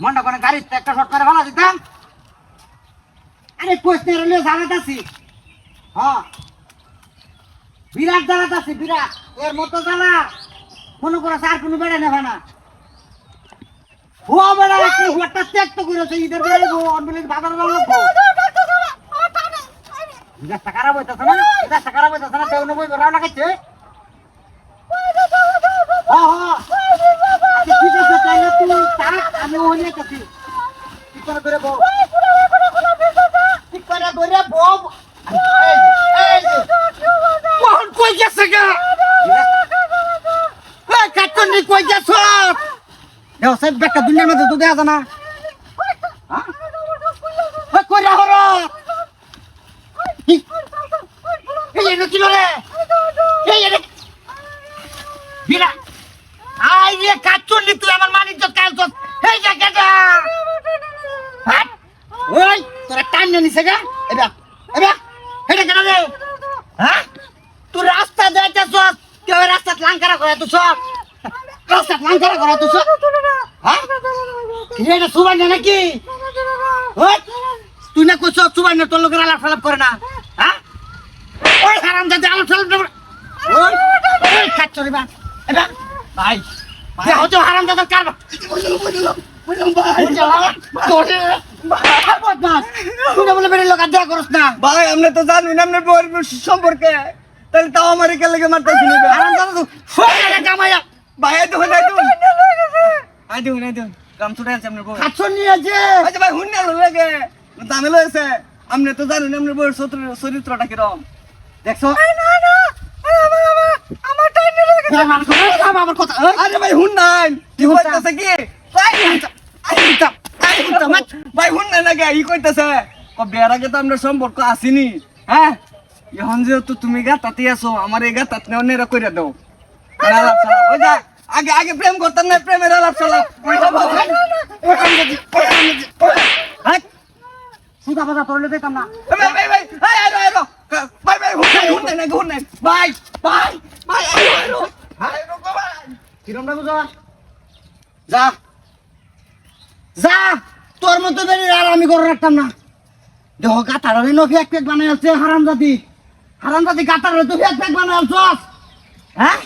মনটা করে গাড়ির একটা শর্ট করে ভালো দিতাম আরে কইস না রে জানাত আছি হ্যাঁ বিরাট জানাত আছি, বিরাট। এর মতো জ্বালা। মনে করো আর কোনো বেড়া নেবে না ও বেড়া একটু হঠাৎ ত্যাগ তো করেছে ঈদের বেড়াই গো অনবিলের বাজার বেড়া মেজাজটা খারাপ হইতেছে না মেজাজটা খারাপ হইতেছে না দেউন বই রাও লাগাইছে হ্যাঁ হ্যাঁ আচ্ছা, ঠিক আছে তাহলে তুই থাক আমি করে বউ ঠিক করে ধরে বউ এই যে, এই যে। মোহন কই গেছে গা কাটনি কই গেছ দেও সাহেব বেটা দুনিয়ার মধ্যে তো দেয়া জানা কই রাহর এই এটা কি রে এই এটা বিরা আই রে কাটনি তুই আমার মানিক তো কাল তো এই যে গেটা হাট। ওই তোরা টাইম না নিছে গা। এবা এবা হেডে কেন রে। হ্যাঁ? তুই রাস্তা যাইতেছ কেউ রাস্তা লাঙ্কারা করে তুই সব রাস্তা করে হ্যাঁ? কি এটা সুবাই না নাকি তুই না কইছ সুবাই না তোর লোকের আলাপ ফালাপ করে না। হ্যাঁ? ওই হারাম যাতে আলাপ ফালাপ না ওই ওই খাচ্ছ রে বা এবা ভাই দেখো তো হারাম দাদার কারবার। বলে বেড়ে লোক করস না। ভাই আপনি তো জানেন আপনার বউয়ের সম্পর্কে। তাহলে তাও আমার লেগে মারতেছি না হারাম দাদা তো ভাই দেখুন দেখুন আই দেখুন আই দেখুন কাম ছুটে আছে আপনার বউ নিয়েছে আচ্ছা ভাই না লাগে দামে লয়েছে আপনি তো জানেন আপনার বউয়ের চরিত্র- চরিত্রটা কিরম দেখছ আমার কথা আরে ভাই হুন নাই কি কইতাছে কি ভাই ভাই হুন না লাগে ই কইতাছে ও বিয়ার আগে তো আমরা সম্পর্ক আসিনি হ্যাঁ এখন যেহেতু তুমি গাতাতে আছো আমার এই গাতাত নেরা কইরা দাও আগে আগে প্রেম করতাম না, প্রেমের আলাপ সালাপ হ্যাঁ? তোরলে দিতাম না। ভাই ভাই ভাই ভাই যা। তোর মতো আর আমি করে রাখতাম না। দেহ গাতার ওই নফি এক পেক বানাই আছে হারাম জাতি হারাম জাতি গাতার তুই এক পেক বানাই আলছস হ্যাঁ?